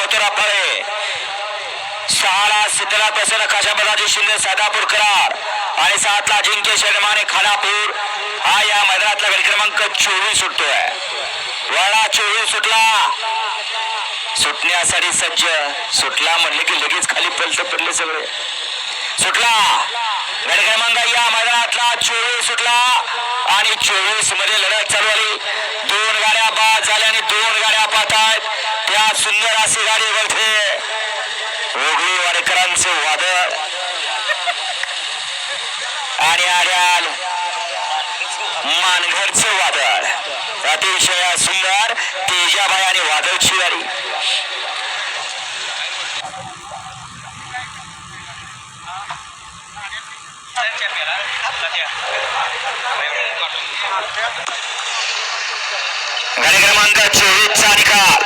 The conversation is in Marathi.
मथुरा फळे. सहाला सिद्धनाथ प्रसन्न काशांबराजी शिंदे सदापूर करार. आणि सातला अजिंक्य शर्माने खानापूर. हा या मैदानातला गड क्रमांक चोवीस सुटतोय. वडा चोवीस सुटला. सुटण्यासाठी सज्ज. सुटला म्हणले की लगेच खाली पलत पडले सगळे. सुटला. गड क्रमांक या मैदानातला चोवीस सुटला. आणि चोवीसमध्ये लढत चालू आली दोन गाड्या बाद झाल्या आणि दोन गाड्या पाहत आहेत या सुंदर अशी गाडी बघते ओघळी वाडेकरांचे वादळ. आणि आड्याल मानघरचे वादळ. अतिशय सुंदर तेजाबाई आणि वादळची गाडी कार्यक्रमांक चोवीस तारीख